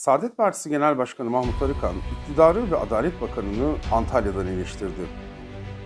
Saadet Partisi Genel Başkanı Mahmut Arıkan, iktidarı ve Adalet Bakanı'nı Antalya'dan eleştirdi.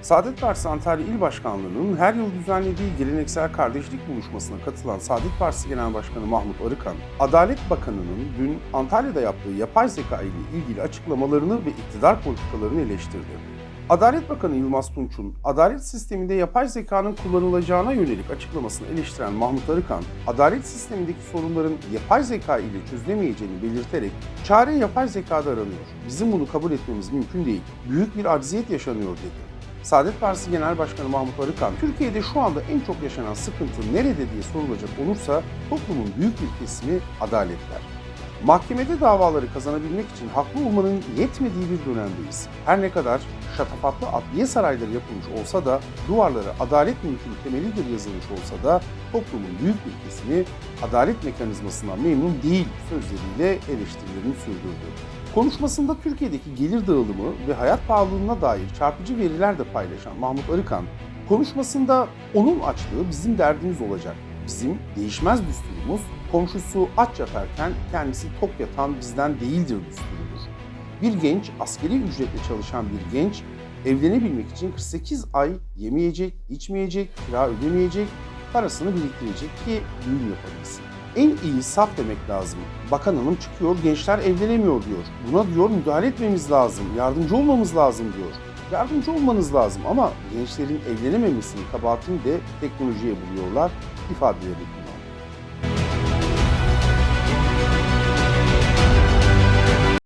Saadet Partisi Antalya İl Başkanlığı'nın her yıl düzenlediği geleneksel kardeşlik buluşmasına katılan Saadet Partisi Genel Başkanı Mahmut Arıkan, Adalet Bakanı'nın dün Antalya'da yaptığı yapay zeka ile ilgili açıklamalarını ve iktidar politikalarını eleştirdi. Adalet Bakanı Yılmaz Tunç'un adalet sisteminde yapay zekanın kullanılacağına yönelik açıklamasını eleştiren Mahmut Arıkan, adalet sistemindeki sorunların yapay zeka ile çözülemeyeceğini belirterek çare yapay zekada aranıyor. Bizim bunu kabul etmemiz mümkün değil. Büyük bir acziyet yaşanıyor dedi. Saadet Partisi Genel Başkanı Mahmut Arıkan, Türkiye'de şu anda en çok yaşanan sıkıntı nerede diye sorulacak olursa toplumun büyük bir kesimi adaletler. Mahkemede davaları kazanabilmek için haklı olmanın yetmediği bir dönemdeyiz. Her ne kadar şatafatlı adliye sarayları yapılmış olsa da duvarlara adalet mülkünün temelidir yazılmış olsa da toplumun büyük bir kesimi adalet mekanizmasından memnun değil sözleriyle eleştirilerini sürdürdü. Konuşmasında Türkiye'deki gelir dağılımı ve hayat pahalılığına dair çarpıcı veriler de paylaşan Mahmut Arıkan, konuşmasında onun açlığı bizim derdimiz olacak. Bizim değişmez düsturumuz komşusu aç yatarken kendisi tok yatan bizden değildir düsturudur. Bir genç, askeri ücretle çalışan bir genç evlenebilmek için 48 ay yemeyecek, içmeyecek, kira ödemeyecek, parasını biriktirecek ki düğün yapabilsin. En iyi saf demek lazım. Bakan hanım çıkıyor, gençler evlenemiyor diyor. Buna diyor müdahale etmemiz lazım, yardımcı olmamız lazım diyor. Yardımcı olmanız lazım ama gençlerin evlenememesinin kabahatini de teknolojiye buluyorlar ifadeleri